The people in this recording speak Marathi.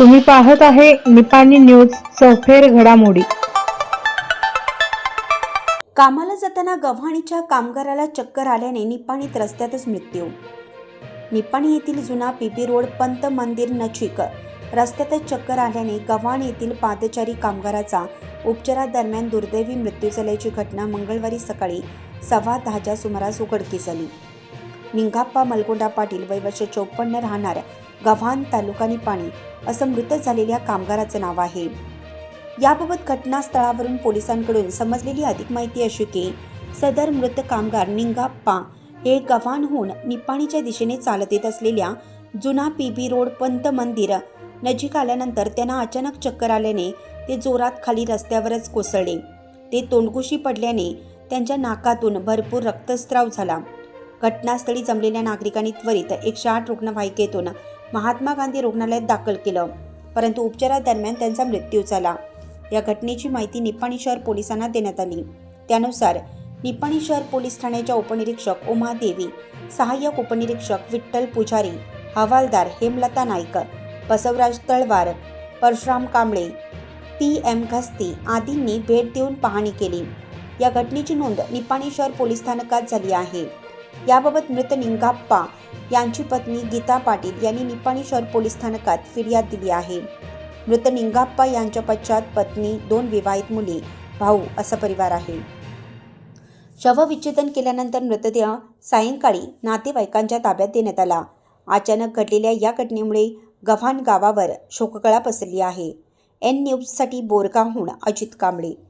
तुम्ही पाहत आहे निपाणी न्यूज सफेर घडामोडी. कामाला जाताना गव्हाणीच्या कामगाराला चक्कर आल्याने निपाणीत रस्त्यातच मृत्यू. निपाणी येथील जुना पीपी रोड पंत मंदिर नचिक रस्त्यातच चक्कर आल्याने गव्हाण येथील पादचारी कामगाराचा उपचारादरम्यान दुर्दैवी मृत्यू झाल्याची घटना मंगळवारी सकाळी सव्वा दहाच्या सुमारास उघडकीस आली. निंगाप्पा मलगोंडा पाटील वय वर्ष चौपन्न राहणार गव्हाण तालुका निपाणी असं मृत झालेल्या कामगाराचं नाव आहे. याबाबत घटनास्थळावरून पोलिसांकडून समजलेली अधिक माहिती अशी की सदर मृत कामगार निंगाप्पा हे गव्हाणहून निपाणीच्या दिशेने चालत येत असलेल्या जुना पीबी रोड पंत मंदिर नजीक आल्यानंतर त्यांना अचानक चक्कर आल्याने ते जोरात खाली रस्त्यावरच कोसळले. ते तोंडकुशी पडल्याने त्यांच्या नाकातून भरपूर रक्तस्राव झाला. घटनास्थळी जमलेल्या नागरिकांनी त्वरित एकशे आठ रुग्णवाहिकेतून महात्मा गांधी रुग्णालयात दाखल केलं. परंतु उपचारादरम्यान त्यांचा मृत्यू झाला. या घटनेची माहिती निपाणी शहर पोलिसांना देण्यात आली. त्यानुसार निपाणी शहर पोलीस ठाण्याच्या उपनिरीक्षक उमा देवी सहाय्यक उपनिरीक्षक विठ्ठल पुजारी हवालदार हेमलता नाईक बसवराज तळवार परशुराम कांबळे पी एम घस्ती आदींनी भेट देऊन पाहणी केली. या घटनेची नोंद निपाणी शहर पोलीस स्थानकात झाली आहे. याबाबत मृत निंगाप्पा यांची पत्नी गीता पाटील यांनी निपाणी शहर पोलीस स्थानकात फिर्याद दिली आहे. मृत निंगाप्पा यांच्या पश्चात पत्नी दोन विवाहित मुली भाऊ असा परिवार आहे. शवविच्छेदन केल्यानंतर मृतदेह सायंकाळी नातेवाईकांच्या ताब्यात देण्यात आला. अचानक घडलेल्या या घटनेमुळे गव्हाण गावावर शोककळा पसरली आहे. एन न्यूजसाठी बोरगावहून अजित कांबळे.